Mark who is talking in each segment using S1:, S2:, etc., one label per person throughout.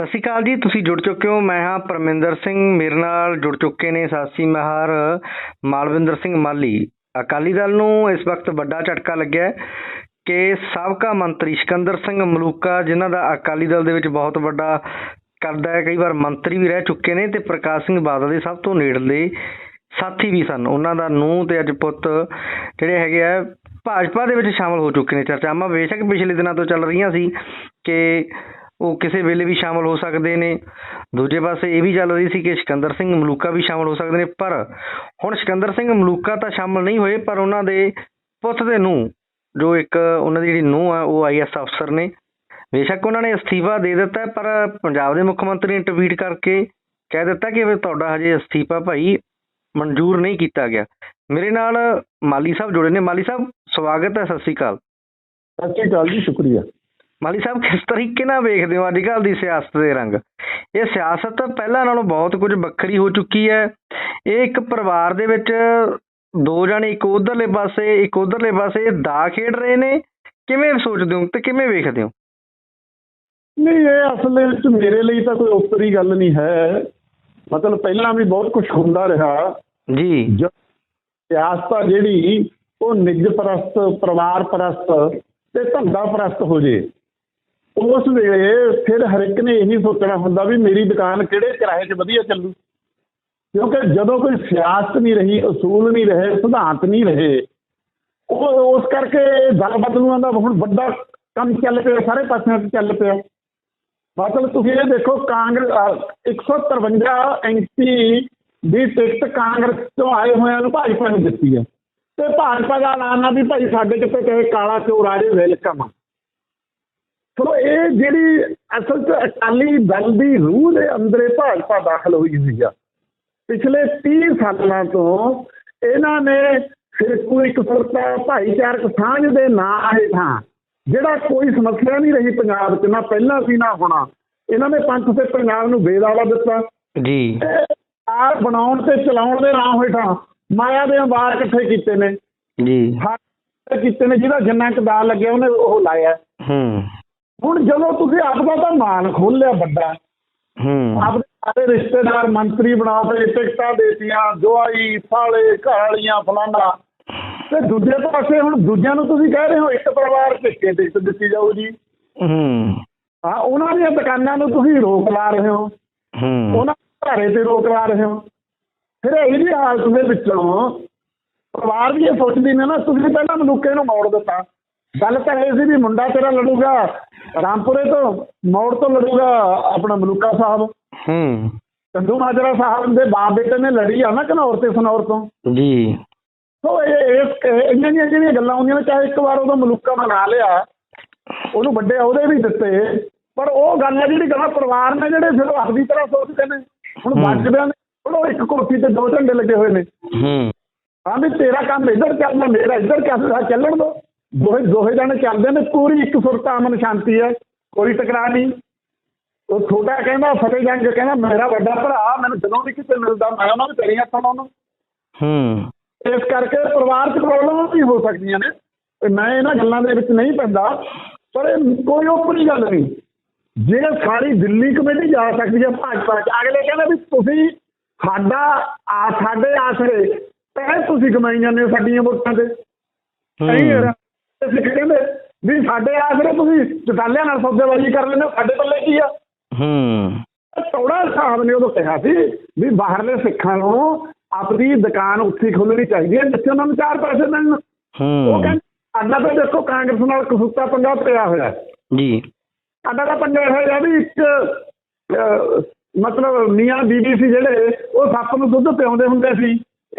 S1: ਸਤਿ ਸ਼੍ਰੀ ਅਕਾਲ ਜੀ, ਤੁਸੀਂ ਜੁੜ ਚੁੱਕੇ ਹੋ, ਮੈਂ ਹਾਂ ਪਰਮਿੰਦਰ ਸਿੰਘ, ਮੇਰੇ ਨਾਲ ਜੁੜ ਚੁੱਕੇ ਨੇ ਸਾਸੀ ਮਹਾਰ ਮਾਲਵਿੰਦਰ ਸਿੰਘ ਮਾਲੀ। ਅਕਾਲੀ ਦਲ ਨੂੰ ਇਸ ਵਕਤ ਵੱਡਾ ਝਟਕਾ ਲੱਗਿਆ ਹੈ ਕਿ ਸਾਬਕਾ ਮੰਤਰੀ ਸਿਕੰਦਰ ਸਿੰਘ ਮਲੂਕਾ, ਜਿਨ੍ਹਾਂ ਦਾ ਅਕਾਲੀ ਦਲ ਦੇ ਵਿੱਚ ਬਹੁਤ ਵੱਡਾ ਕਰਦਾ ਹੈ, ਕਈ ਵਾਰ ਮੰਤਰੀ ਵੀ ਰਹਿ ਚੁੱਕੇ ਨੇ ਤੇ ਪ੍ਰਕਾਸ਼ ਸਿੰਘ ਬਾਦਲ ਦੇ ਸਭ ਤੋਂ ਨੇੜਲੇ ਸਾਥੀ ਵੀ ਸਨ। ਉਹਨਾਂ ਦਾ ਨੂੰਹ ਤੇ ਅੱਜ ਪੁੱਤ ਜਿਹੜੇ ਹੈਗੇ ਆ, ਭਾਜਪਾ ਦੇ ਵਿੱਚ ਸ਼ਾਮਲ ਹੋ ਚੁੱਕੇ ਨੇ। ਚਰਚਾਵਾਂ ਬੇਸ਼ੱਕ ਪਿਛਲੇ ਦਿਨਾਂ ਤੋਂ ਚੱਲ ਰਹੀਆਂ ਸੀ ਕਿ ਉਹ ਕਿਸੇ ਵੇਲੇ ਵੀ ਸ਼ਾਮਲ ਹੋ ਸਕਦੇ ਨੇ। ਦੂਜੇ ਪਾਸੇ ਇਹ ਵੀ ਚੱਲ ਰਹੀ ਸੀ ਕਿ ਸਿਕੰਦਰ ਸਿੰਘ ਮਲੂਕਾ ਵੀ ਸ਼ਾਮਲ ਹੋ ਸਕਦੇ ਨੇ, ਪਰ ਹੁਣ ਸਿਕੰਦਰ ਸਿੰਘ ਮਲੂਕਾ ਤਾਂ ਸ਼ਾਮਲ ਨਹੀਂ ਹੋਏ, ਪਰ ਉਹਨਾਂ ਦੇ ਪੁੱਤ ਦੇ ਨੂੰ ਜੋ ਇੱਕ ਉਹਨਾਂ ਦੀ ਜਿਹੜੀ ਨੂੰਹ ਆ, ਉਹ ਆਈਐਸ ਅਫਸਰ ਨੇ। ਬੇਸ਼ੱਕ ਉਹਨਾਂ ਨੇ ਅਸਤੀਫਾ ਦੇ ਦਿੱਤਾ, ਪਰ ਪੰਜਾਬ ਦੇ ਮੁੱਖ ਮੰਤਰੀ ਨੇ ਟਵੀਟ ਕਰਕੇ ਕਹਿ ਦਿੱਤਾ ਕਿ ਤੁਹਾਡਾ ਹਜੇ ਅਸਤੀਫਾ ਭਾਈ ਮਨਜ਼ੂਰ ਨਹੀਂ ਕੀਤਾ ਗਿਆ। ਮੇਰੇ ਨਾਲ ਮਾਲੀ ਸਾਹਿਬ ਜੁੜੇ ਨੇ। ਮਾਲੀ ਸਾਹਿਬ, ਸਵਾਗਤ ਹੈ, ਸਤਿ ਸ਼੍ਰੀ ਅਕਾਲ।
S2: ਸਤਿ ਸ਼੍ਰੀ ਅਕਾਲ ਜੀ, ਸ਼ੁਕਰੀਆ।
S1: ਮਾਲੀ ਸਾਹਿਬ ਕਿਸ ਤਰੀਕੇ ਨਾਲ ਵੇਖਦੇ ਹੋ ਅੱਜ ਕੱਲ੍ਹ ਦੀ ਸਿਆਸਤ ਦੇ ਰੰਗ? ਇਹ ਸਿਆਸਤ ਪਹਿਲਾਂ ਨਾਲੋਂ ਬਹੁਤ ਕੁਝ ਵੱਖਰੀ ਹੋ ਚੁੱਕੀ ਹੈ। ਇਹ ਇੱਕ ਪਰਿਵਾਰ ਦੇ ਵਿੱਚ ਦੋ ਜਣੇ ਇੱਕ ਉਧਰਲੇ ਪਾਸੇ ਇੱਕ ਉਧਰਲੇ ਪਾਸੇ ਦਾ ਖੇਡ ਰਹੇ ਨੇ। ਕਿਵੇਂ ਸੋਚਦੇ ਹੋ ਤੇ ਕਿਵੇਂ ਵੇਖਦੇ ਹੋ?
S2: ਨਹੀਂ ਇਹ ਅਸਲ ਵਿੱਚ ਮੇਰੇ ਲਈ ਤਾਂ ਕੋਈ ਉਪਰੀ ਗੱਲ ਨਹੀਂ ਹੈ। ਮਤਲਬ ਪਹਿਲਾਂ ਵੀ ਬਹੁਤ ਕੁਝ ਹੁੰਦਾ ਰਿਹਾ।
S1: ਜੀ।
S2: ਸਿਆਸਤ ਜਿਹੜੀ ਉਹ ਨਿੱਜ ਪ੍ਰਸਤ ਪਰਿਵਾਰ ਪ੍ਰਸਤ ਤੇ ਧੰਦਾ ਪ੍ਰਸਤ ਹੋ ਜੇ। ਉਸ ਵੇਲੇ ਫਿਰ ਹਰ ਇੱਕ ਨੇ ਇਹੀ ਸੋਚਣਾ ਹੁੰਦਾ ਵੀ ਮੇਰੀ ਦੁਕਾਨ ਕਿਹੜੇ ਕਿਰਾਏ 'ਚ ਵਧੀਆ ਚੱਲੂ। ਕਿਉਂਕਿ ਜਦੋਂ ਕੋਈ ਸਿਆਸਤ ਨਹੀਂ ਰਹੀ, ਅਸੂਲ ਨਹੀਂ ਰਹੇ, ਸਿਧਾਂਤ ਨਹੀਂ ਰਹੇ, ਉਹ ਉਸ ਕਰਕੇ ਦਲ ਬਦਲੂਆਂ ਦਾ ਹੁਣ ਵੱਡਾ ਕੰਮ ਚੱਲ ਪਿਆ, ਸਾਰੇ ਪਾਸਿਆਂ 'ਤੇ ਚੱਲ ਪਿਆ। ਮਤਲਬ ਤੁਸੀਂ ਇਹ ਦੇਖੋ ਕਾਂਗਰਸ, ਅਹ 153 ਐਮਪੀ ਦੀ ਟਿਕਟ ਕਾਂਗਰਸ ਤੋਂ ਆਏ ਹੋਇਆਂ ਨੂੰ ਭਾਜਪਾ ਨੇ ਦਿੱਤੀ ਹੈ। ਤੇ ਭਾਜਪਾ ਦਾ ਐਲਾਨ ਆ ਵੀ ਭਾਈ ਸਾਡੇ ਕਿਤੇ ਕਹੇ ਕਾਲਾ ਚੋਰ ਆ ਜੇ ਵੈਲਕਮ ਸੋ ਇਹ ਜਿਹੜੀ ਅਸਲ 'ਚ ਅਕਾਲੀ ਦਲ ਦੀ ਰੂਹ ਦੇ ਅੰਦਰੇ ਭਾਜਪਾ ਦਾਖਲ ਹੋਈ ਹੋਈ ਆ। ਪਿਛਲੇ 30 ਸਾਲਾਂ ਤੋਂ ਇਹਨਾਂ ਨੇ ਫਿਰਕੂ ਇੱਕ ਸੁਰਤਾ ਭਾਈਚਾਰਕ ਸਾਂਝ ਦੇ ਨਾਂ ਹੇਠਾਂ ਜਿਹੜਾ ਕੋਈ ਸਮੱਸਿਆ ਨਹੀਂ ਰਹੀ ਪੰਜਾਬ 'ਚ ਨਾ ਪਹਿਲਾਂ ਸੀ ਨਾ ਹੋਣਾ। ਇਹਨਾਂ ਨੇ ਪੰਥ ਤੇ ਪੰਜਾਬ ਨੂੰ ਬੇਦਾਵਾ ਦਿੱਤਾ।
S1: ਜੀ।
S2: ਆ ਬਣਾਉਣ ਤੇ ਚਲਾਉਣ ਦੇ ਨਾਂ ਹੇਠਾਂ ਮਾਇਆ ਦੇ ਅੰਬਾਰ ਇਕੱਠੇ ਕੀਤੇ ਨੇ।
S1: ਜੀ।
S2: ਕੀਤੇ ਨੇ ਜਿਹਦਾ ਜਿੰਨਾ ਕਦਾ ਲੱਗਿਆ ਉਹਨੇ ਉਹ ਲਾਇਆ।
S1: ਹੂੰ।
S2: ਹੁਣ ਜਦੋਂ ਤੁਸੀਂ ਆਪਦਾ ਤਾਂ ਮਾਨ ਖੋਲ ਲਿਆ ਵੱਡਾ।
S1: ਹੂੰ।
S2: ਆਪਣੇ ਸਾਰੇ ਰਿਸ਼ਤੇਦਾਰ ਮੰਤਰੀ ਬਣਾ ਤੇ ਟਿਕਟਾਂ ਦੇਤੀਆਂ ਜਵਾਈ ਸਾਲੇ ਘਾਲੀਆਂ ਫਲਾਣਾ ਤੇ ਦੂਜੇ ਪਾਸੇ ਹੁਣ ਦੂਜਿਆਂ ਨੂੰ ਤੁਸੀਂ ਕਹਿ ਰਹੇ ਹੋ ਇੱਕ ਪਰਿਵਾਰ ਟਿੱਕੇ ਟਿਕਟ ਦਿੱਤੀ ਜਾਊ ਜੀ।
S1: ਹੂੰ।
S2: ਹਾਂ ਉਹਨਾਂ ਦੀਆਂ ਦੁਕਾਨਾਂ ਨੂੰ ਤੁਸੀਂ ਰੋਕ ਲਾ ਰਹੇ ਹੋ।
S1: ਹੂੰ।
S2: ਉਹਨਾਂ ਦੇ ਘਰੇ ਤੇ ਰੋਕ ਲਾ ਰਹੇ ਹੋ। ਫਿਰ ਇਹ ਜਿਹੀ ਹਾਲਤ ਦੇ ਵਿੱਚੋਂ ਪਰਿਵਾਰ ਵੀ ਇਹ ਸੋਚਦੀ ਨੇ ਨਾ ਤੁਸੀਂ ਪਹਿਲਾਂ ਮਲੂਕੇ ਨੂੰ ਮੋੜ ਦਿੱਤਾ। ਗੱਲ ਤਾਂ ਇਹ ਸੀ ਵੀ ਮੁੰਡਾ ਤੇਰਾ ਲੜੂਗਾ ਰਾਮਪੁਰੇ ਤੋਂ ਮੋੜ ਤੋਂ ਲੜੂਗਾ ਆਪਣਾ ਮਲੂਕਾ ਸਾਹਿਬ।
S1: ਹੂੰ।
S2: ਚੰਦੂ ਮਾਜਰਾ ਸਾਹਿਬ ਦੇ ਬਾਪ ਬੇਟੇ ਨੇ ਲੜੀ ਆ ਨਾ ਘਨੌਰ ਤੇ ਸਨੌਰ ਤੋਂ।
S1: ਜੀ।
S2: ਸੋ ਇਹ ਇੰਨੀਆਂ ਜਿਹੜੀਆਂ ਗੱਲਾਂ ਹੁੰਦੀਆਂ ਨੇ ਚਾਹੇ ਇੱਕ ਵਾਰ ਉਹਦਾ ਮਲੂਕਾ ਬਣਾ ਲਿਆ ਉਹਨੂੰ ਵੱਡੇ ਅਹੁਦੇ ਵੀ ਦਿੱਤੇ ਪਰ ਉਹ ਗੱਲ ਹੈ ਜਿਹੜੀ ਗੱਲਾਂ ਪਰਿਵਾਰ ਨੇ ਜਿਹੜੇ ਫਿਰ ਆਪਦੀ ਤਰ੍ਹਾਂ ਸੋਚਦੇ ਨੇ। ਹੁਣ। ਬੱਚਦਿਆਂ ਨੇ ਉਹ ਇੱਕ ਕੋਠੀ ਤੇ ਦੋ ਝੰਡੇ ਲੱਗੇ ਹੋਏ ਨੇ।
S1: ਹੂੰ।
S2: ਹਾਂ ਵੀ ਤੇਰਾ ਕੰਮ ਇੱਧਰ ਚੱਲਣਾ ਮੇਰਾ ਇੱਧਰ ਚੱਲਦਾ ਚੱਲਣ ਦੋ। ਦੋਹੇ ਦੋਹੇ ਜਾਣੇ ਚੱਲਦੇ ਨੇ ਪੂਰੀ ਇੱਕ ਸੁਰਤ ਅਮਨ ਸ਼ਾਂਤੀ ਹੈ ਕੋਈ ਟਕਰਾਅ ਨਹੀਂ। ਉਹ ਛੋਟਾ ਕਹਿੰਦਾ ਫਤਿਹ ਜੰਗ ਕਹਿੰਦਾ ਮੇਰਾ ਵੱਡਾ ਭਰਾ ਮੈਨੂੰ ਜਦੋਂ ਵੀ ਕਿਤੇ ਮਿਲਦਾ ਮੈਂ ਉਹਨਾਂ ਨੂੰ ਤੇਰੀਆਂ ਹੱਥਾਂ ਉਹਨੂੰ
S1: ਹੂੰ।
S2: ਇਸ ਕਰਕੇ ਪਰਿਵਾਰ 'ਚ ਪ੍ਰੋਬਲਮਾਂ ਵੀ ਹੋ ਸਕਦੀਆਂ ਨੇ। ਤੇ ਮੈਂ ਇਹਨਾਂ ਗੱਲਾਂ ਦੇ ਵਿੱਚ ਨਹੀਂ ਪੈਂਦਾ ਪਰ ਇਹ ਕੋਈ ਓਪਰੀ ਗੱਲ ਨਹੀਂ। ਜੇ ਸਾਰੀ ਦਿੱਲੀ ਕਮੇਟੀ ਜਾ ਸਕਦੀ ਹੈ ਭਾਜਪਾ 'ਚ ਅਗਲੇ ਕਹਿੰਦੇ ਵੀ ਤੁਸੀਂ ਸਾਡਾ ਆ ਸਾਡੇ ਆਸਰੇ ਪਹਿਲੇ ਤੁਸੀਂ ਕਮਾਈ ਜਾਂਦੇ ਹੋ ਸਾਡੀਆਂ ਵੋਟਾਂ ਤੇ। ਯਾਰ ਅਸੀਂ ਕਹਿੰਦੇ ਵੀ ਸਾਡੇ ਆਸਰੇ ਤੁਸੀਂ ਚਟਾਲਿਆਂ ਨਾਲ ਸੌਦੇਬਾਜ਼ੀ ਕਰ ਲੈਂਦੇ ਸਾਡੇ ਪੱਲੇ ਕੀ ਆ?
S1: ਹੂੰ।
S2: ਤੋੜਾ ਸਾਹਿਬ ਨੇ ਉਦੋਂ ਕਿਹਾ ਸੀ ਵੀ ਬਾਹਰਲੇ ਸਿੱਖਾਂ ਨੂੰ ਆਪਣੀ ਦੁਕਾਨ ਉੱਥੇ ਖੋਲਣੀ ਚਾਹੀਦੀ ਹੈ ਜਿੱਥੇ ਉਹਨਾਂ ਨੂੰ ਚਾਰ ਪੈਸੇ ਮਿਲਣ। ਉਹ
S1: ਹੂੰ।
S2: ਕਹਿੰਦੇ ਸਾਡਾ ਤਾਂ ਦੇਖੋ ਕਾਂਗਰਸ ਨਾਲ ਕਸੂਤਾ ਪੰਗਾ ਪਿਆ ਹੋਇਆ।
S1: ਜੀ।
S2: ਸਾਡਾ ਤਾਂ ਪੰਗਾ ਹੋਇਆ ਵੀ ਇੱਕ ਮਤਲਬ ਮੀਆਂ ਬੀਬੀ ਸੀ ਜਿਹੜੇ ਉਹ ਸੱਪ ਨੂੰ ਦੁੱਧ ਪਿਆਉਂਦੇ ਹੁੰਦੇ ਸੀ।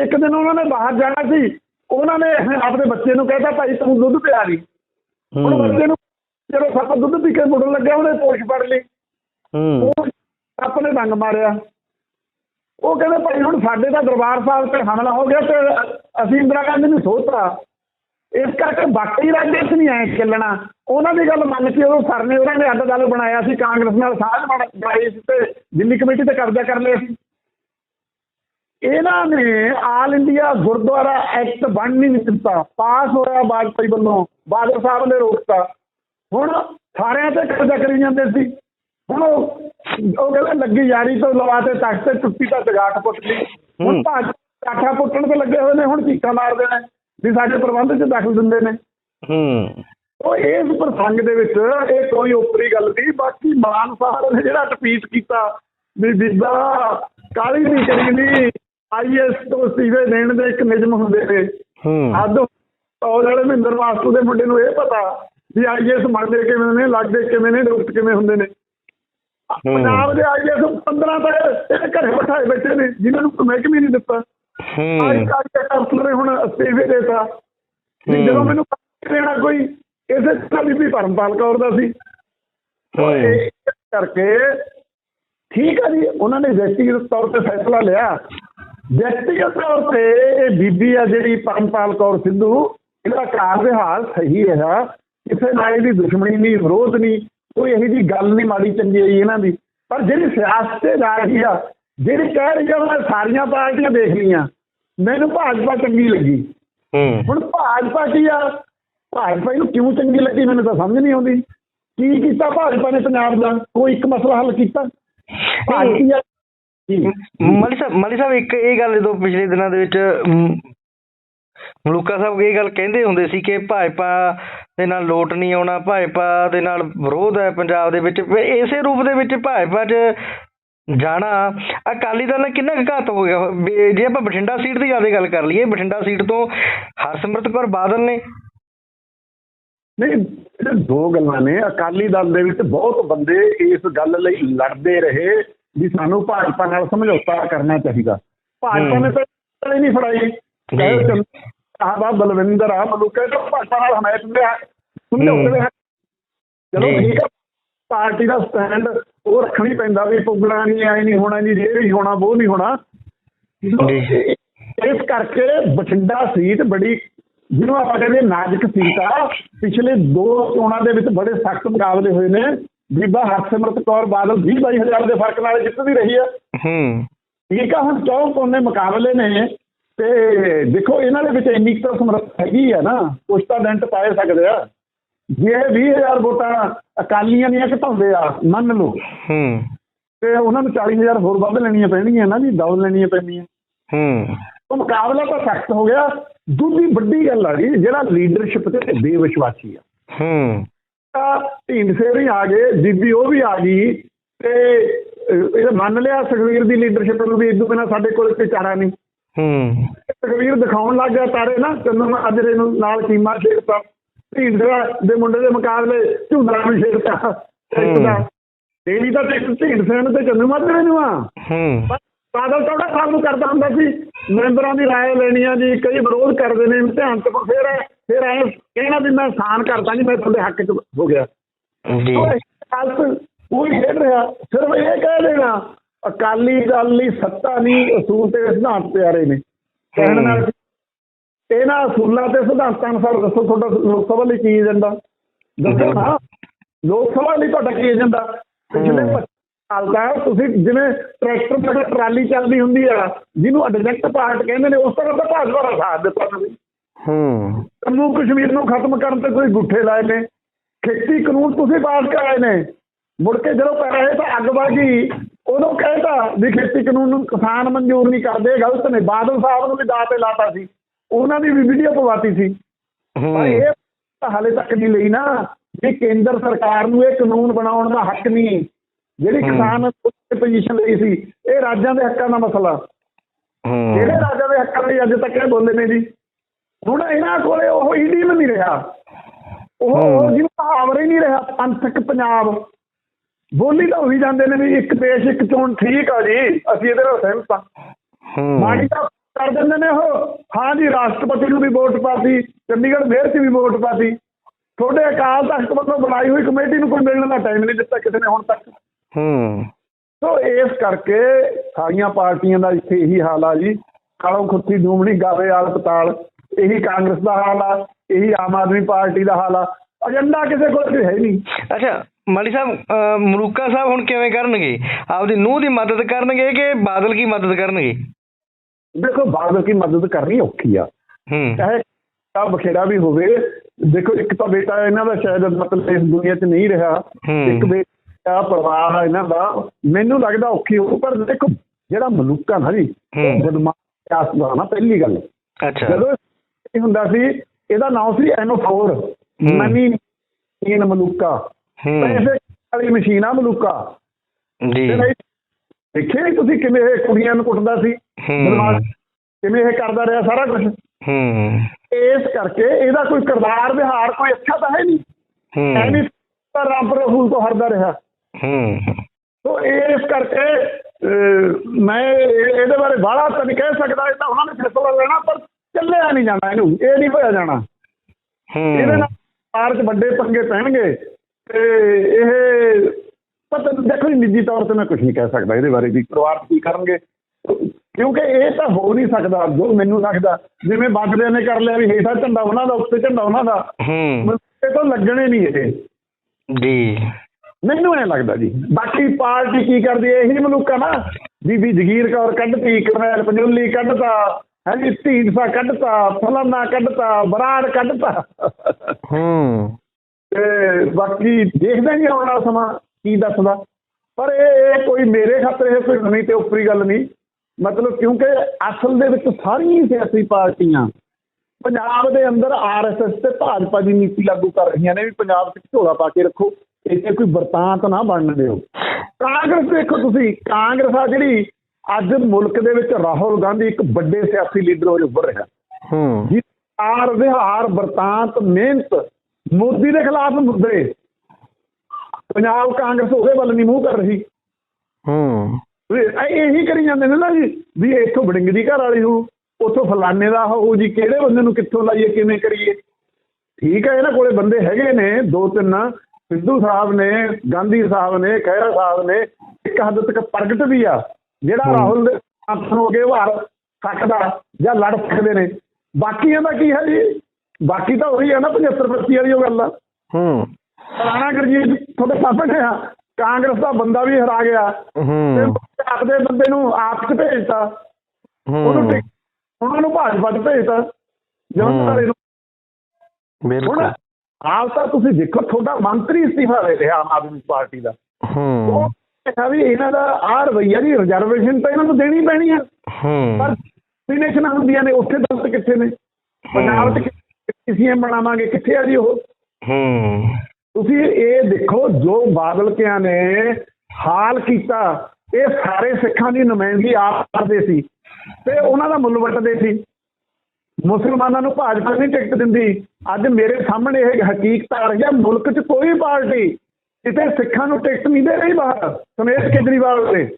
S2: ਇੱਕ ਦਿਨ ਉਹਨਾਂ ਨੇ ਬਾਹਰ ਜਾਣਾ ਸੀ ਉਹਨਾਂ ਨੇ ਆਪਣੇ ਬੱਚੇ ਨੂੰ ਕਹਿਤਾ ਭਾਈ ਤੂੰ ਦੁੱਧ ਪਿਆ ਨਹੀਂ ਹੁਣ ਬੱਚੇ ਨੂੰ ਜਦੋਂ ਸੱਪ ਦੁੱਧ ਪੀ ਕੇ ਮੁੜਨ ਲੱਗਿਆ ਉਹਨੇ ਪੋਸ਼ ਫੜ ਲਈ।
S1: ਹੂੰ।
S2: ਨੇ ਡੰਗ ਮਾਰਿਆ। ਉਹ ਕਹਿੰਦੇ ਭਾਈ ਹੁਣ ਸਾਡੇ ਤਾਂ ਦਰਬਾਰ ਸਾਹਿਬ ਤੇ ਹਮਲਾ ਹੋ ਗਿਆ ਤੇ ਅਸੀਂ ਇੰਦਰਾ ਗਾਂਧੀ ਨੂੰ ਸੋਚਤਾ ਇਸ ਕਰਕੇ ਬਾਕੀ ਰਾਜੇ 'ਚ ਨਹੀਂ ਆਏ ਚੱਲਣਾ। ਉਹਨਾਂ ਦੀ ਗੱਲ ਮੰਨ ਕੇ ਉਹ ਸਰ ਨੇ ਉਹਨਾਂ ਨੇ ਅੱਡ ਦਲ ਬਣਾਇਆ ਸੀ ਕਾਂਗਰਸ ਨਾਲ ਬਣ- ਬਣਾਈ ਸੀ ਤੇ ਦਿੱਲੀ ਕਮੇਟੀ ਤੇ ਕਬਜ਼ਾ ਕਰ ਲਿਆ ਸੀ। ਇਹਨਾਂ ਨੇ ਆਲ ਇੰਡੀਆ ਗੁਰਦੁਆਰਾ ਐਕਟ ਬਣ ਨਹੀਂ ਦਿੱਤਾ। ਪਾਸ ਹੋਇਆ ਵਾਜਪਾਈ ਵੱਲੋਂ। ਬਾਦਲ ਸਾਹਿਬ ਨੇ ਰੋਕਤਾ। ਹੁਣ ਸਾਰਿਆਂ ਤੇ ਕਬਜ਼ਾ ਕਰੀ ਜਾਂਦੇ ਸੀ। ਹੁਣ ਉਹ ਕਹਿੰਦੇ ਲੱਗੀ ਯਾਰੀ ਤੋਂ ਲਵਾਤੇ ਤਖਤ ਤੇ ਟੁੱਟੀ ਤਾਂ ਜਗਾਟ ਪੁੱਟ ਲਈ। ਹੁਣ। ਭਾਜ ਕਾਠਾ ਪੁੱਟਣ ਤੇ ਲੱਗੇ ਹੋਏ ਨੇ। ਹੁਣ ਚੀਕਾਂ ਮਾਰਦੇ ਨੇ ਵੀ ਸਾਡੇ ਪ੍ਰਬੰਧ 'ਚ ਦਖਲ ਦਿੰਦੇ ਨੇ।
S1: ਹੂੰ।
S2: ਉਹ ਇਸ ਪ੍ਰਸੰਗ ਦੇ ਵਿੱਚ ਇਹ ਕੋਈ ਉਪਰੀ ਗੱਲ ਨਹੀਂ ਬਾਕੀ ਮਾਨ ਸਾਹਿਬ ਨੇ ਜਿਹੜਾ ਟਵੀਟ ਕੀਤਾ ਵੀ ਬੀਬਾ ਕਾਲੀ ਨਹੀਂ ਕਰੀਦੀ ਆਈਐਸ ਤੋਂ ਅਸਤੀਫੇ ਦੇਣ ਦੇ ਇੱਕ ਨਿਯਮ ਹੁੰਦੇ ਨੇ।
S1: ਹੂੰ।
S2: ਅੱਧ ਉਹ ਜਿਹੜੇ ਮਹਿੰਦਰ ਮਾਸਟਰ ਦੇ ਮੁੰਡੇ ਨੂੰ ਇਹ ਪਤਾ ਵੀ ਆਈਐਸ ਬਣਦੇ ਕਿਵੇਂ ਨੇ ਲੱਗਦੇ ਕਿਵੇਂ ਨੇ ਨਿਯੁਕਤ ਕਿਵੇਂ ਹੁੰਦੇ ਨੇ। ਪੰਜਾਬ ਦੇ ਆਈਐਸ 15 ਤਾਂ ਇਹ ਘਰੇ ਬਿਠਾਏ ਬੈਠੇ ਨੇ ਜਿਨ੍ਹਾਂ ਨੂੰ ਮਹਿਕਮੇ ਨਹੀਂ ਦਿੱਤਾ। ਅੱਜ ਕੱਲ੍ਹ ਨੇ ਹੁਣ ਅਸਤੀਫੇ ਦੇਤਾ। ਵੀ। ਜਦੋਂ ਮੈਨੂੰ ਦੇਣਾ ਕੋਈ ਇਸੇ ਤਰ੍ਹਾਂ ਬੀਬੀ ਪਰਮਪਾਲ ਕੌਰ ਦਾ ਸੀ। ਕਰਕੇ ਠੀਕ ਹੈ ਜੀ ਉਹਨਾਂ ਨੇ ਵਿਅਕਤੀਗਤ ਤੌਰ ਤੇ ਫੈਸਲਾ ਲਿਆ। ਵਿਅਕਤੀਗਤ ਤੌਰ ਤੇ ਇਹ ਬੀਬੀ ਆ ਜਿਹੜੀ ਪਰਮਪਾਲ ਕੌਰ ਸਿੱਧੂ ਇਹਦਾ ਕਾਰ ਦੇ ਹਾਲ ਸਹੀ ਰਿਹਾ ਕਿਸੇ ਨਾਲ ਇਹਦੀ ਦੁਸ਼ਮਣੀ ਨਹੀਂ ਵਿਰੋਧ ਨਹੀਂ ਕੋਈ ਇਹੋ ਜਿਹੀ ਗੱਲ ਨਹੀਂ ਮਾੜੀ ਚੰਗੀ ਆਈ ਇਹਨਾਂ ਦੀ। ਪਰ ਜਿਹੜੀ ਸਿਆਸਤ ਤੇ ਜਾ ਰਹੀ ਆ ਜਿਹੜੀ ਕਹਿ ਰਹੀ ਆ ਮੈਂ ਸਾਰੀਆਂ ਪਾਰਟੀਆਂ ਦੇਖ ਲਈਆਂ। ਮੈਨੂੰ ਭਾਜਪਾ ਚੰਗੀ ਲੱਗੀ।
S1: ਹੂੰ।
S2: ਹੁਣ ਭਾਜਪਾ ਕੀ ਆ? ਭਾਜਪਾ ਨੂੰ ਕਿਉਂ ਚੰਗੀ ਲੱਗੀ ਮੈਨੂੰ ਤਾਂ ਸਮਝ ਨਹੀਂ ਆਉਂਦੀ। ਕੀ ਕੀਤਾ ਭਾਜਪਾ ਨੇ ਪੰਜਾਬ ਦਾ? ਕੋਈ ਇੱਕ ਮਸਲਾ ਹੱਲ ਕੀਤਾ? ਭਾਜਪਾ
S1: ਮਲੀ ਸਾਹਿਬ ਮਲੀ ਸਾਹਿਬ ਇੱਕ ਇਹ ਗੱਲ ਜਦੋਂ ਪਿਛਲੇ ਦਿਨਾਂ ਦੇ ਵਿੱਚ ਮਲੂਕਾ ਸਾਹਿਬ ਇਹ ਗੱਲ ਕਹਿੰਦੇ ਹੁੰਦੇ ਸੀ ਕਿ ਭਾਜਪਾ ਦੇ ਨਾਲ ਲੋਟ ਨਹੀਂ ਆਉਣਾ ਭਾਜਪਾ ਦੇ ਨਾਲ ਵਿਰੋਧ ਹੈ ਪੰਜਾਬ ਦੇ ਵਿੱਚ ਇਸੇ ਰੂਪ ਦੇ ਵਿੱਚ ਭਾਜਪਾ 'ਚ ਜਾਣਾ ਅਕਾਲੀ ਦਲ ਨਾਲ ਕਿੰਨਾ ਘਾਤ ਹੋ ਗਿਆ? ਜੇ ਆਪਾਂ ਬਠਿੰਡਾ ਸੀਟ ਦੀ ਜ਼ਿਆਦਾ ਗੱਲ ਕਰ ਲਈਏ ਬਠਿੰਡਾ ਸੀਟ ਤੋਂ ਹਰਸਿਮਰਤ ਕੌਰ ਬਾਦਲ ਨੇ।
S2: ਨਹੀਂ ਦੋ ਗੱਲਾਂ ਨੇ। ਅਕਾਲੀ ਦਲ ਦੇ ਵਿੱਚ ਬਹੁਤ ਬੰਦੇ ਇਸ ਗੱਲ ਲਈ ਲੜਦੇ ਰਹੇ। ਵੀ ਸਾਨੂੰ ਭਾਜਪਾ ਨਾਲ ਸਮਝੌਤਾ ਕਰਨਾ ਚਾਹੀਦਾ। ਭਾਜਪਾ ਨੇ ਤਾਂ ਨਹੀਂ ਫੜਾਈ। ਕਹੇ ਸਾਹਿਬਾ ਬਲਵਿੰਦਰ ਆ ਮਲੂਕਾ ਤਾਂ ਭਾਜਪਾ ਨਾਲ ਹਮਾਇਤ ਦੇ ਸਮਝੌਤੇ ਦੇ। ਚਲੋ
S1: ਜੀ।
S2: ਠੀਕ ਆ ਪਾਰਟੀ ਦਾ ਸਟੈਂਡ ਉਹ ਰੱਖਣੀ ਪੈਂਦਾ ਵੀ ਪੁੱਗਣਾ ਨਹੀਂ ਆਈ ਨਹੀਂ ਹੋਣਾ ਨਹੀਂ ਇਹ ਨਹੀਂ ਹੋਣਾ ਉਹ ਨਹੀਂ ਹੋਣਾ।
S1: ਜੀ।
S2: ਇਸ ਕਰਕੇ ਬਠਿੰਡਾ ਸੀਟ ਬੜੀ ਜਿਹਨੂੰ ਆਪਾਂ ਕਹਿੰਦੇ ਨਾਜ਼ੁਕ ਸੀਟ ਆ। ਪਿਛਲੇ ਦੋ ਚੋਣਾਂ ਦੇ ਵਿੱਚ ਬੜੇ ਸਖਤ ਮੁਕਾਬਲੇ ਹੋਏ ਨੇ। ਬੀਬਾ ਹਰਸਿਮਰਤ ਕੌਰ ਬਾਦਲ 20 22 ਹਜ਼ਾਰ ਦੇ ਫ਼ਰਕ ਨਾਲ ਜਿੱਤਦੀ ਰਹੀ ਆ
S1: ਹੂੰ।
S2: ਠੀਕ ਆ ਹੁਣ ਚੌਂ ਕੋਨੇ ਮੁਕਾਬਲੇ ਨੇ ਤੇ ਦੇਖੋ ਇਹਨਾਂ ਦੇ ਵਿੱਚ ਇੰਨੀ ਤਾਂ ਸਮਰੱਥ ਹੈਗੀ ਆ ਨਾ ਕੁਛ ਤਾਂ ਡੈਂਟ ਪਾਏ ਸਕਦੇ ਆ। ਜੇ 20000 ਵੋਟਾਂ ਅਕਾਲੀਆਂ ਦੀਆਂ ਘਟਾਉਂਦੇ ਆ ਮੰਨ ਲਓ।
S1: ਹੂੰ।
S2: ਤੇ ਉਹਨਾਂ ਨੂੰ 40000 ਹੋਰ ਵੱਧ ਲੈਣੀਆਂ ਪੈਣਗੀਆਂ ਨਾ ਜੀ ਦੌੜ ਲੈਣੀਆਂ ਪੈਣਗੀਆਂ।
S1: ਹੂੰ।
S2: ਉਹ ਮੁਕਾਬਲਾ ਤਾਂ ਸਖਤ ਹੋ ਗਿਆ। ਦੂਜੀ ਵੱਡੀ ਗੱਲ ਆ ਜੀ ਜਿਹੜਾ ਲੀਡਰਸ਼ਿਪ ਤੇ ਬੇਵਿਸ਼ਵਾਸੀ ਆ।
S1: ਹੂੰ।
S2: ਢੀਂਡਸੇ ਵੀ ਆ ਗਏ ਬੀਬੀ ਉਹ ਵੀ ਆ ਗਈ ਤੇ ਅਹ, ਇਹ ਮੰਨ ਲਿਆ ਸੁਖਵੀਰ ਦੀ ਲੀਡਰਸ਼ਿਪ ਨੂੰ ਵੀ ਇਦੋਂ ਬਿਨਾਂ ਸਾਡੇ ਕੋਲ ਕੋਈ ਚਾਰਾ ਨਹੀਂ
S1: ਹੂੰ
S2: ਸੁਖਵੀਰ ਦਿਖਾਉਣ ਲੱਗ ਗਿਆ ਤਾਰੇ ਨਾ ਚੰਨੂ ਅਜਰੇ ਨੂੰ ਨਾਲ ਕੀਮਾ ਛੇੜਤਾ ਢੀਂਡਸਾ ਦੇ ਮੁੰਡੇ ਦੇ ਮੁਕਾਬਲੇ ਝੁੰਦਾ ਨੂੰ ਛੇੜਤਾ ਇੱਕ ਦਾ ਦੇਵੀ ਤਾਂ ਤੇ ਢੀਂਡਸੇ ਨੂੰ ਤੇ ਚੰਨੂ ਮਾਜਰੇ ਨੂੰ ਆ
S1: ਹੂੰ
S2: ਬਾਦਲ ਥੋੜਾ ਸਾਹਿਬ ਨੂੰ ਕਰਦਾ ਹੁੰਦਾ ਸੀ ਮੈਂਬਰਾਂ ਦੀ رائے ਲੈਣੀ ਆ ਜੀ ਕਈ ਵਿਰੋਧ ਕਰਦੇ ਨੇ ਇਮਤਿਹਾਨ ਤੇ ਫਿਰ ਫਿਰ ਐ ਕਹਿਣਾ ਵੀ ਮੈਂ ਆਸਾਨ ਕਰਦਾ ਨਹੀਂ ਮੈਂ ਤੁਹਾਡੇ ਹੱਕ 'ਚ ਹੋ ਗਿਆ।
S1: ਜੀ।
S2: ਉਹ ਖੇਡ ਰਿਹਾ ਸਿਰਫ ਇਹ ਕਹਿ ਦੇਣਾ ਅਕਾਲੀ ਦਲ ਲਈ ਸੱਤਾ ਨਹੀਂ ਅਸੂਲ ਤੇ ਸਿਧਾਂਤ ਪਿਆਰੇ ਨੇ। ਕਹਿਣ ਨਾਲ ਇਹਨਾਂ ਅਸੂਲਾਂ ਤੇ ਸਿਧਾਂਤਾਂ ਅਨੁਸਾਰ ਦੱਸੋ ਤੁਹਾਡਾ ਲੋਕ ਸਭਾ ਲਈ ਕੀ ਏਜੰਡਾ? ਦੱਸੋ ਨਾ। ਲੋਕ ਸਭਾ ਲਈ ਤੁਹਾਡਾ ਕੀ ਏਜੰਡਾ? ਪਿਛਲੇ
S1: ਹਮ।
S2: 25 ਸਾਲ ਦਾ ਤੁਸੀਂ ਜਿਵੇਂ ਟਰੈਕਟਰ ਤੇ ਟਰਾਲੀ ਚੱਲਦੀ ਹੁੰਦੀ ਆ ਜਿਹਨੂੰ ਐਡਜੈਕਟ ਪਾਰਟ ਕਹਿੰਦੇ ਨੇ ਉਸ ਤਰ੍ਹਾਂ ਦਾ ਭਾਜਪਾ ਦਾ ਸਾਥ ਦਿੱਤਾ ਤੁਸੀਂ।
S1: ਹੂੰ।
S2: ਜੰਮੂ ਕਸ਼ਮੀਰ ਨੂੰ ਖਤਮ ਕਰਨ ਤੇ ਕੋਈ ਗੁੱਠੇ ਲਾਏ ਨੇ। ਖੇਤੀ ਕਾਨੂੰਨ ਤੁਸੀਂ ਪਾਸ ਕਰਾਏ ਨੇ। ਮੁੜ ਕੇ ਜਦੋਂ ਪੈਸੇ ਤਾਂ ਅੱਗ ਵਗੀ ਉਦੋਂ ਕਹਿਤਾ ਵੀ ਖੇਤੀ ਕਾਨੂੰਨ ਨੂੰ ਕਿਸਾਨ ਮਨਜ਼ੂਰ ਨਹੀਂ ਕਰਦੇ ਗਲਤ ਨੇ। ਬਾਦਲ ਸਾਹਿਬ ਨੂੰ ਵੀ ਦਾਅ ਤੇ ਲਾਤਾ ਸੀ। ਉਹਨਾਂ ਦੀ ਵੀ ਵੀਡੀਓ ਪਵਾਤੀ ਸੀ। ਪਰ ਇਹ ਹਾਲੇ ਤੱਕ ਨਹੀਂ ਲਈ ਨਾ ਵੀ ਕੇਂਦਰ ਸਰਕਾਰ ਨੂੰ ਇਹ ਕਾਨੂੰਨ ਬਣਾਉਣ ਦਾ ਹੱਕ ਨਹੀਂ। ਜਿਹੜੀ। ਕਿਸਾਨ ਪੋਜੀਸ਼ਨ ਲਈ ਸੀ ਇਹ ਰਾਜਾਂ ਦੇ ਹੱਕਾਂ ਦਾ ਮਸਲਾ। ਜਿਹੜੇ
S1: ਹੂੰ
S2: ਰਾਜਾਂ ਦੇ ਹੱਕਾਂ ਲਈ ਅੱਜ ਤੱਕ ਇਹ ਬੋਲੇ ਨੇ ਜੀ? ਹੁਣ ਇਹਨਾਂ ਕੋਲੇ ਉਹ ਈਡੀਐਮ ਨਹੀਂ ਰਿਹਾ। ਉਹ ਜਿਹਨੂੰ ਮੁਹਾਵਰਾ ਨਹੀਂ ਰਿਹਾ ਪੰਥਕ ਪੰਜਾਬ। ਬੋਲੀ ਤਾਂ ਉਹੀ ਜਾਂਦੇ ਨੇ ਵੀ ਇੱਕ ਦੇਸ਼ ਇੱਕ ਚੋਣ ਠੀਕ ਆ ਜੀ ਅਸੀਂ ਇਹਦੇ ਨਾਲ ਸਹਿਮਤ ਹਾਂ। ਮਾੜੀ ਤਾਂ ਕਰ ਦਿੰਦੇ ਨੇ ਉਹ। ਹਾਂ ਜੀ ਰਾਸ਼ਟਰਪਤੀ ਨੂੰ ਵੀ ਵੋਟ ਪਾਤੀ ਚੰਡੀਗੜ੍ਹ ਮੇਅਰ 'ਚ ਵੀ ਵੋਟ ਪਾਤੀ। ਤੁਹਾਡੇ ਅਕਾਲ ਤਖਤ ਵੱਲੋਂ ਬਣਾਈ ਹੋਈ ਕਮੇਟੀ ਨੂੰ ਕੋਈ ਮਿਲਣ ਦਾ ਟਾਈਮ ਨਹੀਂ ਦਿੱਤਾ ਕਿਸੇ ਨੇ ਹੁਣ ਤੱਕ।
S1: ਹੂੰ।
S2: ਸੋ ਇਸ ਕਰਕੇ ਸਾਰੀਆਂ ਪਾਰਟੀਆਂ ਦਾ ਇੱਥੇ ਇਹੀ ਹਾਲ ਆ ਜੀ। ਕਾਲੋਂ ਖੁੱਤੀ ਦੂਮਣੀ ਗਾਵੇ ਆਲ ਪਤਾਲ ਇਹੀ ਕਾਂਗਰਸ ਦਾ ਹਾਲ ਆ ਇਹੀ ਆਮ ਆਦਮੀ ਪਾਰਟੀ ਦਾ ਹਾਲ ਆ ਏਜੰਡਾ ਕਿਸੇ ਕੋਲ ਕੋਈ ਹੈ ਨਹੀਂ।
S1: ਅੱਛਾ ਮਾਲੀ ਸਾਹਿਬ ਮਲੂਕਾ ਸਾਹਿਬ ਹੁਣ ਕਿਵੇਂ ਕਰਨਗੇ? ਆਪਦੀ ਨੂੰਹ ਦੀ ਮਦਦ ਕਰਨਗੇ ਕਿ ਬਾਦਲ ਕੀ ਮਦਦ ਕਰਨਗੇ?
S2: ਦੇਖੋ ਬਾਦਲ ਕੀ ਮਦਦ ਕਰਨੀ ਔਖੀ ਆ।
S1: ਹੂੰ।
S2: ਚਾਹੇ ਤਾਂ ਬਖੇੜਾ ਵੀ ਹੋਵੇ ਦੇਖੋ ਇੱਕ ਤਾਂ ਬੇਟਾ ਇਹਨਾਂ ਦਾ ਸ਼ਾਇਦ ਮਤਲਬ ਇਸ ਦੁਨੀਆ 'ਚ ਨਹੀਂ ਰਿਹਾ। ਇੱਕ ਬੇ ਆ ਪਰਿਵਾਰ ਆ ਇਹਨਾਂ ਦਾ ਮੈਨੂੰ ਲੱਗਦਾ ਔਖੀ ਹੋ ਪਰ ਦੇਖੋ ਜਿਹੜਾ ਮਲੂਕਾ ਨਾ ਜੀ ਬਦਮਾਸ਼ ਆਸ ਦਾ ਨਾ ਪਹਿਲੀ ਗੱਲ।
S1: ਅੱਛਾ।
S2: ਜਦੋਂ ਇਹ ਹੁੰਦਾ ਸੀ ਇਹਦਾ ਨਾਮ ਸੀ ਐਨੋ4 ਮਨੀ ਮਸ਼ੀਨ ਮਲੂਕਾ। ਪੈਸੇ ਵਾਲੀ ਮਸ਼ੀਨ ਆ ਮਲੂਕਾ।
S1: ਜੀ।
S2: ਤੇ ਨਹੀਂ, ਨਹੀਂ ਤੁਸੀਂ ਕਿਵੇਂ ਇਹ ਕੁੜੀਆਂ ਨੂੰ ਕੁੱਟਦਾ ਸੀ? ਕਿਵੇਂ ਇਹ ਕਰਦਾ ਰਿਹਾ ਸਾਰਾ ਕੁਝ
S1: ਹੂੰ।
S2: ਇਸ ਕਰਕੇ ਇਹਦਾ ਕੋਈ ਕਿਰਦਾਰ ਵਿਹਾਰ ਕੋਈ ਅੱਛਾ ਤਾਂ ਹੈ ਨਹੀਂ।
S1: ਹੂੰ।
S2: ਐਵੇਂ ਤਾਂ ਰੱਬ ਰਸੂਲ ਤੋਂ ਹਰਦਾ ਰਿਹਾ।
S1: ਹੂੰ।
S2: ਸੋ ਇਸ ਕਰਕੇ ਮੈਂ ਇਹ- ਇਹਦੇ ਬਾਰੇ ਬਾਹਲਾ ਤਾਂ ਨਹੀਂ ਕਹਿ ਸਕਦਾ ਇਹ ਤਾਂ ਉਹਨਾਂ ਨੇ ਫੈਸਲਾ ਲੈਣਾ ਪਰ ਚੱਲਿਆ ਨਹੀਂ ਜਾਣਾ ਇਹਨੂੰ ਇਹ ਨਹੀਂ ਹੋਇਆ ਜਾਣਾ। ਇਹਦੇ ਨਾਲ ਪਾਰ ਚ ਵੱਡੇ ਪੰਗੇ ਪੈਣਗੇ ਤੇ ਇਹ ਪਤਾ ਦੇਖੋ ਨਿੱਜੀ ਤੌਰ ਤੇ ਮੈਂ ਕੁਝ ਨਹੀਂ ਕਹਿ ਸਕਦਾ ਇਹਦੇ ਬਾਰੇ ਵੀ ਪਰਿਵਾਰ ਕੀ ਕਰਨਗੇ। ਕਿਉਂਕਿ ਇਹ ਤਾਂ ਹੋ ਨਹੀਂ ਸਕਦਾ ਜੋ ਮੈਨੂੰ ਲੱਗਦਾ ਜਿਵੇਂ ਬਾਦਲਿਆਂ ਨੇ ਕਰ ਲਿਆ ਵੀ ਹੇਠਾਂ ਝੰਡਾ ਉਹਨਾਂ ਦਾ ਉੱਤੇ ਝੰਡਾ ਉਹਨਾਂ ਦਾ।
S1: ਹੂੰ।
S2: ਇਹ ਤਾਂ ਲੱਗਣੇ ਨਹੀਂ ਇਹ
S1: ਜੀ।
S2: ਮੈਨੂੰ ਐ ਲੱਗਦਾ ਜੀ। ਬਾਕੀ ਪਾਰਟੀ ਕੀ ਕਰਦੀ ਹੈ ਇਹੀ ਮਲੂਕਾ ਨਾ। ਬੀਬੀ ਜਗੀਰ ਕੌਰ ਕੱਢਤੀ ਕਰਨੈਲ ਪੰਜੋਲੀ ਕੱਢਤਾ ਹਾਂਜੀ ਢੀਂਡਸਾ ਕੱਢਤਾ ਫਲਾਨਾ ਕੱਢਤਾ ਬਰਾੜ ਕੱਢਤਾ।
S1: ਹੂੰ।
S2: ਤੇ ਬਾਕੀ ਦੇਖਦੇ ਜੀ ਆਉਣ ਸਮਾਂ ਕੀ ਦੱਸਦਾ। ਪਰ ਇਹ ਕੋਈ ਮੇਰੇ ਖਾਤਰ ਇਹ ਕੋਈ ਨਵੀਂ ਤੇ ਉੱਪਰੀ ਗੱਲ ਨਹੀਂ। ਮਤਲਬ ਕਿਉਂਕਿ ਅਸਲ ਦੇ ਵਿੱਚ ਸਾਰੀਆਂ ਸਿਆਸੀ ਪਾਰਟੀਆਂ ਪੰਜਾਬ ਦੇ ਅੰਦਰ ਆਰਐਸਐਸ ਤੇ ਭਾਜਪਾ ਦੀ ਨੀਤੀ ਲਾਗੂ ਕਰ ਰਹੀਆਂ ਨੇ ਵੀ ਪੰਜਾਬ 'ਚ ਝੋਲਾ ਪਾ ਕੇ ਰੱਖੋ ਇੱਥੇ ਕੋਈ ਵਰਤਾਂਤ ਨਾ ਬਣਨ ਦਿਓ। ਕਾਂਗਰਸ ਦੇਖੋ ਤੁਸੀਂ ਕਾਂਗਰਸ ਆ ਜਿਹੜੀ ਅੱਜ ਮੁਲਕ ਦੇ ਵਿੱਚ ਰਾਹੁਲ ਗਾਂਧੀ ਇੱਕ ਵੱਡੇ ਸਿਆਸੀ ਲੀਡਰ ਹੋ ਉੱਭਰ ਰਿਹਾ।
S1: ਹੂੰ।
S2: ਜੀ ਆਰ ਵਿਹਾਰ ਵਰਤਾਂਤ ਮਿਹਨਤ ਮੋਦੀ ਦੇ ਖਿਲਾਫ ਮੁੱਦੇ ਪੰਜਾਬ ਕਾਂਗਰਸ ਉਹਦੇ ਵੱਲ ਨਹੀਂ ਮੂੰਹ ਕਰ ਰਹੀ।
S1: ਹੂੰ।
S2: ਇਹ- ਇਹੀ ਕਰੀ ਜਾਂਦੇ ਨੇ ਨਾ ਜੀ ਵੀ ਇੱਥੋਂ ਬੜਿੰਗ ਦੀ ਘਰ ਵਾਲੀ ਹੋ ਉੱਥੋਂ ਫਲਾਣੇ ਦਾ ਹੋਊ ਜੀ ਕਿਹੜੇ ਬੰਦੇ ਨੂੰ ਕਿੱਥੋਂ ਲਾਈਏ ਕਿਵੇਂ ਕਰੀਏ। ਠੀਕ ਹੈ ਇਹਨਾਂ ਕੋਲੇ ਬੰਦੇ ਹੈਗੇ ਨੇ ਦੋ ਤਿੰਨ। ਸਿੱਧੂ ਸਾਹਿਬ ਨੇ ਗਾਂਧੀ ਸਾਹਿਬ ਨੇ ਖਹਿਰਾ ਸਾਹਿਬ ਨੇ ਇੱਕ ਹੱਦ ਤੱਕ ਪ੍ਰਗਟ ਵੀ ਆ। ਜਿਹੜਾ
S1: ਹੂੰ।
S2: ਰਾਹੁਲ ਦੇ ਹੱਥ ਨੂੰ ਅੱਗੇ ਵਾਰ ਸਕਦਾ ਜਾਂ ਲੜ ਸਕਦੇ ਨੇ ਬਾਕੀਆਂ ਦਾ ਕੀ ਹੈ ਜੀ? ਬਾਕੀ ਤਾਂ ਉਹੀ ਹੈ ਨਾ 75 ਪ੍ਰਤੀ ਵਾਲੀ ਉਹ ਗੱਲ ਆ।
S1: ਹੂੰ।
S2: ਰਾਣਾ ਗੁਰਜੀਤ ਤੁਹਾਡੇ ਸਾਹਮਣੇ ਆ। ਕਾਂਗਰਸ ਦਾ ਬੰਦਾ ਵੀ ਹਰਾ ਗਿਆ। ਤੇ
S1: ਹੂੰ
S2: ਆਪਦੇ ਬੰਦੇ ਨੂੰ ਆਪ ਚ ਭੇਜਤਾ। ਉਹਨੂੰ
S1: ਹੂੰ
S2: ਉਹਨਾਂ ਨੂੰ ਭਾਜਪਾ ਚ ਭੇਜਤਾ। ਜਨਤਾ ਨੂੰ
S1: ਬਿਲਕੁਲ।
S2: ਹਾਲ ਤਾਂ ਤੁਸੀਂ ਦੇਖੋ ਤੁਹਾਡਾ ਮੰਤਰੀ ਅਸਤੀਫਾ ਦੇ ਰਿਹਾ ਆਮ ਆਦਮੀ ਪਾਰਟੀ ਦਾ।
S1: ਹੂੰ।
S2: ਵੀ ਇਹਨਾਂ ਦਾ ਆ ਰਵਈਆ ਦੀ ਰਿਜ਼ਰਵੇਸ਼ਨ ਤਾਂ ਇਹਨਾਂ ਨੂੰ ਦੇਣੀ ਪੈਣੀ ਆ। ਪਰ
S1: ਹੂੰ
S2: ਨੈਸ਼ਨਾਂ ਹੁੰਦੀਆਂ ਨੇ ਉੱਥੇ ਦਲਤ ਕਿੱਥੇ ਨੇ? ਪੰਜਾਬ ਚ ਸੀਐਮ ਬਣਾਵਾਂਗੇ? ਕਿੱਥੇ ਆ ਜੀ ਉਹ?
S1: ਹੂੰ।
S2: ਤੁਸੀਂ ਇਹ ਦੇਖੋ ਜੋ ਬਾਦਲ ਕਿਆਂ ਨੇ ਹਾਲ ਕੀਤਾ ਇਹ ਸਾਰੇ ਸਿੱਖਾਂ ਦੀ ਨੁਮਾਇੰਦਗੀ ਆਪ ਕਰਦੇ ਸੀ। ਤੇ ਉਹਨਾਂ ਦਾ ਮੁੱਲ ਵੱਟਦੇ ਸੀ। ਮੁਸਲਮਾਨਾਂ ਨੂੰ ਭਾਜਪਾ ਨਹੀਂ ਟਿਕਟ ਦਿੰਦੀ। ਅੱਜ ਮੇਰੇ ਸਾਹਮਣੇ ਇਹ ਹਕੀਕਤ ਆ ਰਹੀ ਹੈ ਮੁਲਕ 'ਚ ਕੋਈ ਪਾਰਟੀ ਕਿਤੇ ਸਿੱਖਾਂ ਨੂੰ ਟਿਕਟ ਨਹੀਂ ਦੇ ਰਹੀ ਬਾਹਰ ਸਮੇਤ ਕੇਜਰੀਵਾਲ ਨੇ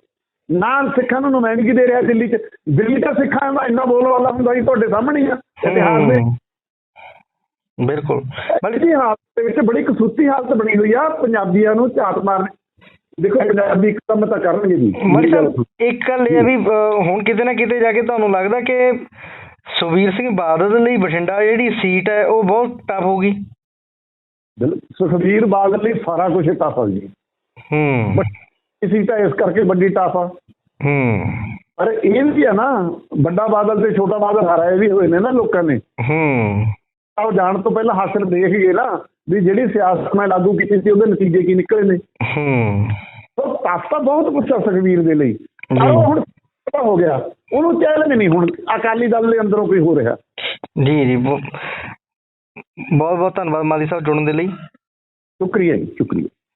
S2: ਨਾ ਸਿੱਖਾਂ ਨੂੰ ਨੁਮਾਇੰਦਗੀ ਦੇ ਰਿਹਾ ਦਿੱਲੀ 'ਚ। ਦਿੱਲੀ ਤਾਂ ਸਿੱਖਾਂ ਦਾ ਇੰਨਾ ਬੋਲ ਵਾਲਾ ਹੁੰਦਾ ਸੀ ਤੁਹਾਡੇ ਸਾਹਮਣੇ ਹੀ ਆ ਇਤਿਹਾਸ ਦੇ।
S1: ਹੂੰ। ਬਿਲਕੁਲ।
S2: ਬਲਕਿ ਹਾਲਤ ਦੇ ਵਿੱਚ ਬੜੀ ਕਸੂਤੀ ਹਾਲਤ ਬਣੀ ਹੋਈ ਆ ਪੰਜਾਬੀਆਂ ਨੂੰ ਝਾਤ ਮਾਰਨ। ਦੇਖੋ ਪੰਜਾਬੀ ਇੱਕ ਕੰਮ ਤਾਂ ਕਰਨਗੇ ਜੀ।
S1: ਸਾਹਿਬ ਇੱਕ ਗੱਲ ਇਹ ਵੀ ਹੁਣ ਕਿਤੇ ਨਾ ਕਿਤੇ ਜਾ ਕੇ ਤੁਹਾਨੂੰ ਲੱਗਦਾ ਕਿ ਸੁਖਬੀਰ ਸਿੰਘ ਬਾਦਲ ਲਈ ਬਠਿੰਡਾ ਜਿਹੜੀ ਸੀਟ ਹੈ ਉਹ ਬਹੁਤ ਟਫ ਹੋਊਗੀ।
S2: ਸੁਖਬੀਰ ਬਾਦਲ ਲਈ ਸਾਰਾ ਕੁਝ ਟਫ ਆ ਜੀ
S1: ਹੂੰ।
S2: ਬਟ ਇਸੀ ਤਾਂ ਇਸ ਕਰਕੇ ਵੱਡੀ ਟਫ ਆ
S1: ਹੂੰ।
S2: ਪਰ ਇਹ ਵੀ ਆ ਨਾ ਵੱਡਾ ਬਾਦਲ ਤੇ ਛੋਟਾ ਬਾਦਲ ਹਰਾਏ ਵੀ ਹੋਏ ਨੇ ਨਾ ਲੋਕਾਂ ਨੇ।
S1: ਹੂੰ।
S2: ਉਹ ਜਾਣ ਤੋਂ ਪਹਿਲਾਂ ਹਾਸਲ ਦੇਖ ਗਏ ਨਾ ਵੀ ਜਿਹੜੀ ਸਿਆਸਤ ਮੈਂ ਲਾਗੂ ਕੀਤੀ ਸੀ ਉਹਦੇ ਨਤੀਜੇ ਕੀ ਨਿਕਲੇ ਨੇ।
S1: ਹੂੰ।
S2: ਉਹ ਟਫ ਤਾਂ ਬਹੁਤ ਕੁਛ ਆ ਸੁਖਬੀਰ ਦੇ ਲਈ। ਉਹ ਹੁਣ ਹੋ ਗਿਆ। ਉਹਨੂੰ ਚੈਲੰਜ ਨਹੀਂ ਹੁਣ ਅਕਾਲੀ ਦਲ ਦੇ ਅੰਦਰੋਂ ਕੋਈ ਹੋ ਰਿਹਾ।
S1: ਜੀ ਜੀ ਬਹੁਤ ਬਹੁਤ ਧੰਨਵਾਦ ਮਾਲੀ ਸਾਹਿਬ ਜੁੜਨ ਦੇ ਲਈ।
S2: ਸ਼ੁਕਰੀਆ ਜੀ ਸ਼ੁਕਰੀਆ।